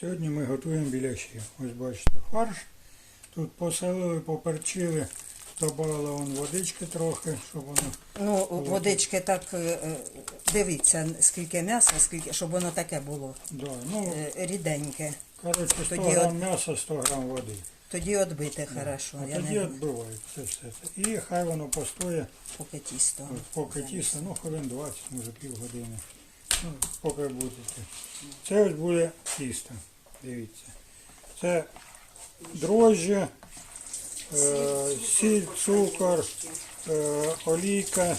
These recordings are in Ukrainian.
Сьогодні ми готуємо біляші. Ось бачите, фарш. Тут поселили, поперчили, додали вон водички трохи, щоб воно. Ну, водички так, е, е, дивіться, скільки м'яса, скільки, щоб воно таке було Да, ну, е, ріденьке. коротше, 100 тоді грам от- м'яса, 100 грам води. Тоді відбите хорошо. А Я тоді не відбивають це все. це. І хай воно постоє, поки тісто. от поки тісто, ну хвилин 20, може півгодини. Ну, поки будете. Це ось буде тісто. Дивіться. Це дрожжі, е, сіль, цукор, е, олійка,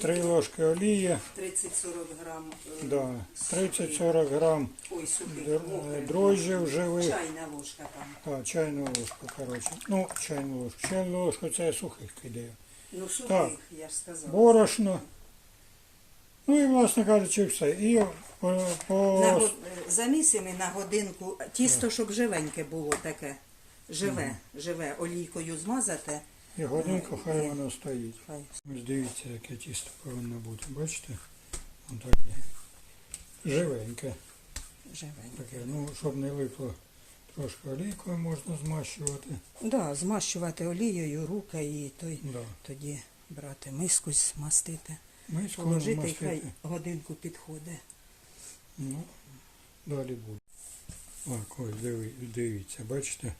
3 ложки олії, 30-40 грам да, 30-40 грам ой, е, дрожжів живих. чайна ложка там. А, чайну ложку, коротше. Ну, чайну ложку. Чайну ложку це я сухих кидаю. Ну, сухих, Так. я ж сказала. Борошно. Ну і, власне кажучи, все. І е, по, На, го- е, замісимо на годинку тісто, щоб живеньке було таке. Живе, живе, олійкою змазати. і годинку хай воно стоїть. Хай. Ось дивіться, яке тісто повинно бути. Бачите? Ось таке. Живеньке. Живеньке. Таке. Ну, щоб не липло трошки олійкою можна змащувати. Да, змащувати олією руки і той, Да. тоді брати миску, змастити. Миску Положити і хай годинку підходить. Ну, далі буде. Так, ось диви, дивіться, бачите,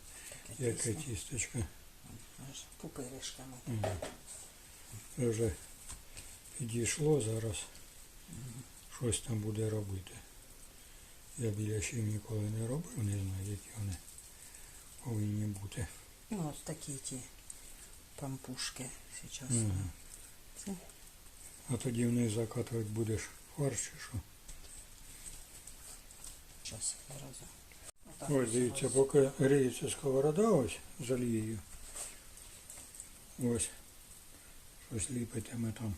Таке яке тісто. тістечко. Аж Пупиришками. Ага. Це вже підійшло зараз. Щось там буде робити. Я біля ще ніколи не робив, не знаю, які вони повинні бути. Ну, от такі ті пампушки зараз. Ага. Це А тоді вниз закатувати будеш фарш чи що? Час зразу. Отак Ось дивіться, поки гріється сковорода ось з олією. Ось. Щось ліпитиме там.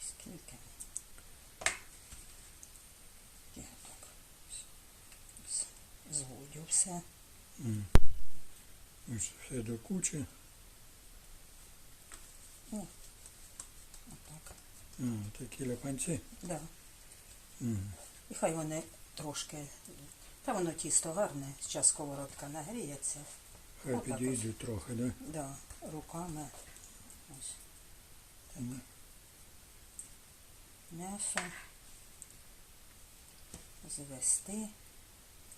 Скільки? Я так. з- Зводю все. М. Ось все до кучі. Отак. А, такі ляпанці. Да. М. І хай вони трошки. Та воно тісто гарне, зараз сковородка нагріється. Хай підійдуть трохи, да? Да, руками. Ось. М. М'ясо. Звести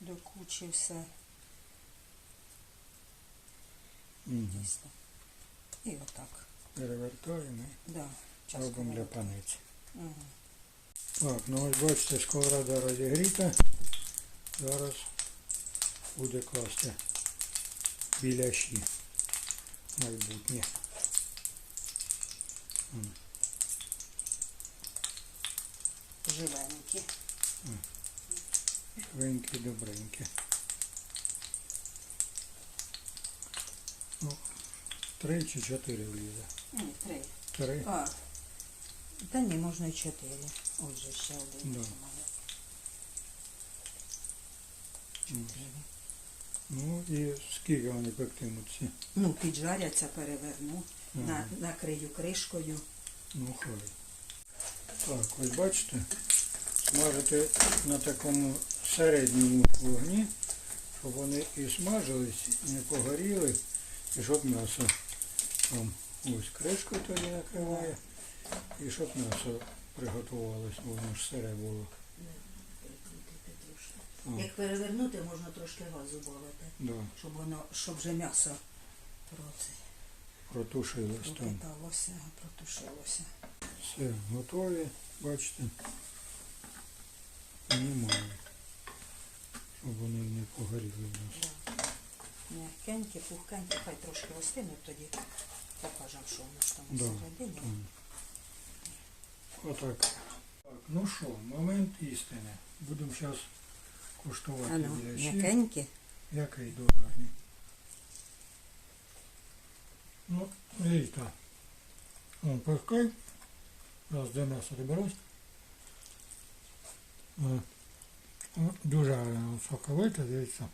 до кучі все Мгм. тісто. І отак. Перевертаємо Да, робимо сковородка. ляпанець. Мгм. Так, ну ось бачите, сковорода розігріта. Зараз буде класти біляші майбутнє. М. Живенькі. Живенькі, добренькі. Ну, три чи чотири влізе. Ні, три. Три. А, та ні, можна і чотири. Отже, ще один. Да. Ну і скільки вони пектимуться? Ну, піджаряться, переверну, Ага. на, накрию кришкою. Ну хай. Так, ось бачите, смажити на такому середньому вогні, щоб вони і смажились, і не погоріли, і щоб м'ясо там ось кришкою тоді накриває, і щоб м'ясо приготувалось, воно ж сире було. Так, Як перевернути, можна трошки газу бавити, да, щоб воно, щоб вже м'ясо проти, протушилось там. пропиталося, протушилося. Все, готові, бачите. Немає. Щоб вони не погоріли в нас. М'якенькі, пухкенькі, хай трошки остинуть, тоді покажемо, що воно ж там Да, всередині. там. Отак. Так, ну що, момент істини. Будемо зараз куштувати Ано, біляші. м'якенькі. Який догарний. Ну, дивіться. Он пихкай. Раз де м'ясо доберусь. Дуже гарно соковите, дивіться.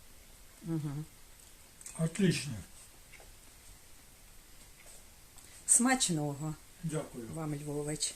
Угу. Отлично. Смачного Дякую. вам, Львович.